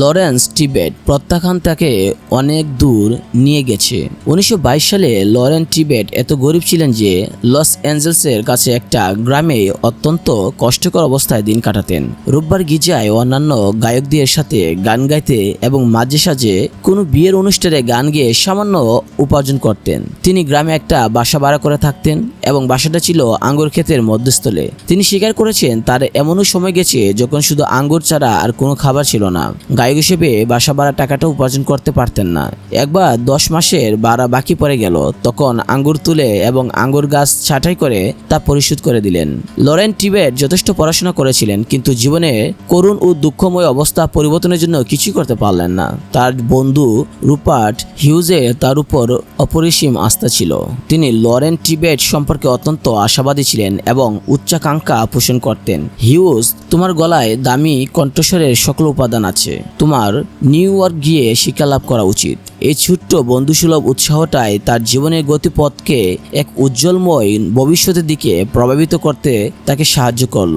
Lawrence Tibet প্রত্যাখ্যান তাকে অনেক দূর নিয়ে গেছে। উনিশশো বাইশ সালে লরেন্স টিবেট এত গরিব ছিলেন যে লস অ্যাঞ্জেলসের কাছে একটা গ্রামে অত্যন্ত কষ্টকর অবস্থায় দিন কাটাতেন। রোববার গির্জায় অন্যান্য গায়কদের সাথে গান গাইতে এবং মাঝে সাঝে কোনো বিয়ের অনুষ্ঠানে গান গেয়ে সামান্য উপার্জন করতেন। তিনি গ্রামে একটা বাসা ভাড়া করে থাকতেন এবং বাসাটা ছিল আঙ্গুর ক্ষেতের মধ্যস্থলে। তিনি স্বীকার করেছেন, তার এমনও সময় গেছে যখন শুধু আঙ্গুর ছাড়া আর কোনো খাবার ছিল না। গায়ক হিসেবে বাসা ভাড়া টাকাটা উপার্জন করতে পারতেন না। একবার দশ মাসের ভাড়া বাকি পড়ে গেল, তখন আঙ্গুর তুলে এবং আঙ্গুর গাছ ছাঁটাই করে তা পরিশোধ করে দিলেন। লরেন টিবেট যথেষ্ট পড়াশোনা করেছিলেন, কিন্তু জীবনে করুণ ও দুঃখময় অবস্থা পরিবর্তনের জন্য কিছুই করতে পারলেন না। তার বন্ধু রুপার্ট হিউজে তার উপর অপরিসীম আস্থা ছিল। তিনি লরেন টিবেট সম্পর্কে অত্যন্ত আশাবাদী ছিলেন এবং উচ্চাকাঙ্ক্ষা পোষণ করতেন। হিউজ, তোমার গলায় দামি কণ্ঠস্বরের সকল উপাদান আছে। তোমার নিউ ইয়র্ক গিয়ে শিক্ষা লাভ করা উচিত। এই ছোট্ট বন্ধুসুলভ উৎসাহটাই তার জীবনের গতিপথকে এক উজ্জ্বলময় ভবিষ্যতের দিকে প্রভাবিত করতে তাকে সাহায্য করল।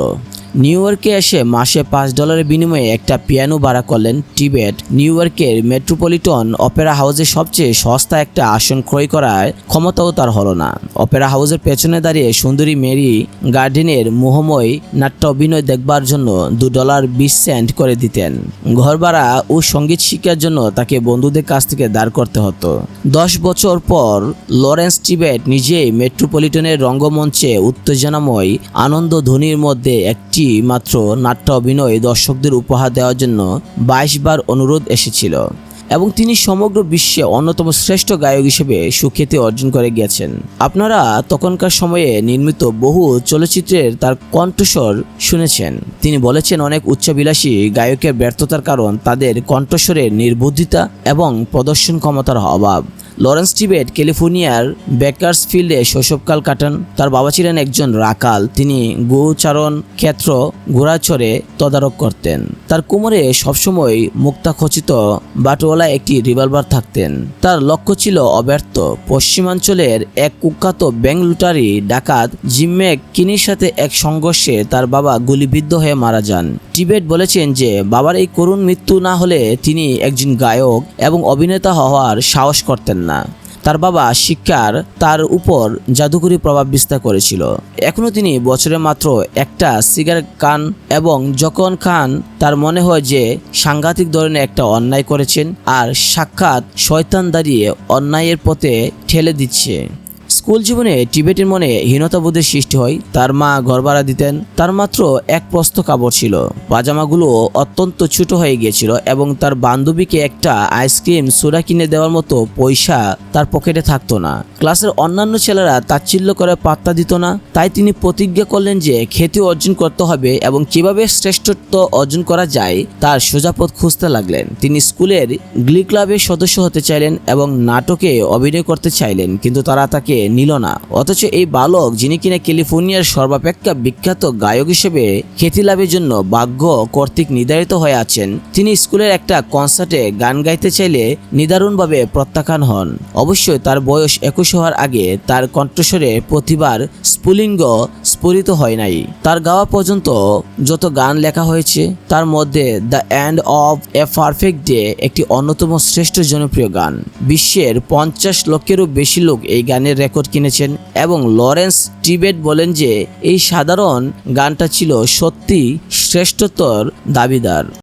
নিউ ইয়র্কে এসে মাসে পাঁচ ডলারের বিনিময়ে একটা পিয়ানো ভাড়া করলেন টিবেট। নিউ ইয়র্কের মেট্রোপলিটন অপেরা হাউসে সবচেয়ে সস্তা একটা আসন ক্রয় করার ক্ষমতাও তার হলো না। অপেরা হাউসের পেছনে দাঁড়িয়ে সুন্দরী মেরি গার্ডেনের মোহময় নাট্য অভিনয় দেখবার জন্য দু ডলার বিশ সেন্ট করে দিতেন। ঘর ভাড়া ও সংগীত শিক্ষার জন্য তাকে বন্ধুদের কাছ থেকে দাঁড় করতে হতো। দশ বছর পর লরেন্স টিবেট নিজেই মেট্রোপলিটনের রঙ্গমঞ্চে উত্তেজনাময়, আনন্দ ধ্বনির মধ্যে একটি মাত্র নাট্য অভিনয় দর্শকদের উপহার দেওয়ার জন্য বাইশ বার অনুরোধ এসেছিল এবং তিনি সমগ্র বিশ্বে অন্যতম শ্রেষ্ঠ গায়ক হিসেবে সুখ্যাতি অর্জন করে গিয়েছেন। আপনারা তখনকার সময়ে নির্মিত বহু চলচ্চিত্রের তার কণ্ঠস্বর শুনেছেন। তিনি বলেছেন, অনেক উচ্চাবিলাসী গায়কের ব্যর্থতার কারণ তাদের কণ্ঠস্বরের নির্বুদ্ধিতা এবং প্রদর্শন ক্ষমতার অভাব। লরেন্স টিবেট, ক্যালিফোর্নিয়ার বেকার্স ফিল্ডে শৈশবকাল কাটান। তার বাবা ছিলেন একজন রাকাল। তিনি গোচারণ ক্ষেত্র ঘোড়াচড়ে তদারক করতেন। তার কোমরে সবসময় মুক্তাখচিত বাটওয়ালা একটি রিভলভার থাকতেন। তার লক্ষ্য ছিল অব্যর্থ। পশ্চিমাঞ্চলের এক কুখ্যাত ব্যাংক লুটারি ডাকাত জিম্মে কিনির সাথে এক সংঘর্ষে তার বাবা গুলিবিদ্ধ হয়ে মারা যান। টিবেট বলেছেন যে, বাবার এই করুণ মৃত্যু না হলে তিনি একজন গায়ক এবং অভিনেতা হওয়ার সাহস করতেন না। তার বাবা শিক্ষার তার উপর জাদুকরী প্রভাব বিস্তার করেছিল। এখনও তিনি বছরে মাত্র একটা সিগারেট খান এবং যখন খান, তার মনে হয় যে সাংঘাতিক ধরনের একটা অন্যায় করেছেন আর সাক্ষাৎ শয়তান দাঁড়িয়ে অন্যায়ের পথে ঠেলে দিচ্ছে। স্কুল জীবনে টিবেটের মনে হীনতাবোধের সৃষ্টি হয়। তার মা ঘর ভাড়া দিতেন। তার মাত্র এক প্রস্ত কাপড় ছিল। পাজামাগুলো অত্যন্ত ছোট হয়ে গিয়েছিল এবং তার বান্ধবীকে একটা আইসক্রিম, সোডা কিনে দেওয়ার মতো পয়সা তার পকেটে থাকতো না। ক্লাসের অন্যান্য ছেলেরা তাচ্ছিল্য করে পাত্তা দিত না। তাই তিনি প্রতিজ্ঞা করলেন যে খ্যাতি অর্জন করতে হবে এবং কীভাবে শ্রেষ্ঠত্ব অর্জন করা যায় তার সোজাপথ খুঁজতে লাগলেন। তিনি স্কুলের গ্লি ক্লাবের সদস্য হতে চাইলেন এবং নাটকে অভিনয় করতে চাইলেন, কিন্তু তারা তাকে নিল না। অথচ এই বালক, যিনি কিনা ক্যালিফোর্নিয়ার সর্বাপেক্ষা বিখ্যাত গায়ক হিসেবে খ্যাতি লাভের জন্য ভাগ্য কর্তৃক নির্ধারিত হয়ে আছেন, তিনি স্কুলের একটা কনসার্টে গান গাইতে চাইলে নিদারুণভাবে প্রত্যাখ্যান হন। অবশ্যই তার বয়স একুশ হওয়ার আগে তার কণ্ঠস্বরে প্রতিবার স্ফুলিঙ্গ স্ফুরিত হয় নাই। তার গাওয়া পর্যন্ত যত গান লেখা হয়েছে, তার মধ্যে the end of a perfect day একটি অন্যতম শ্রেষ্ঠ জনপ্রিয় গান। বিশ্বের পঞ্চাশ লক্ষেরও বেশি লোক এই গানের রেকর্ড কিনেছেন এবং লরেন্স টিবেট বলেন যে, এই সাধারণ গানটা ছিল সত্যি শ্রেষ্ঠতর দাবিদার।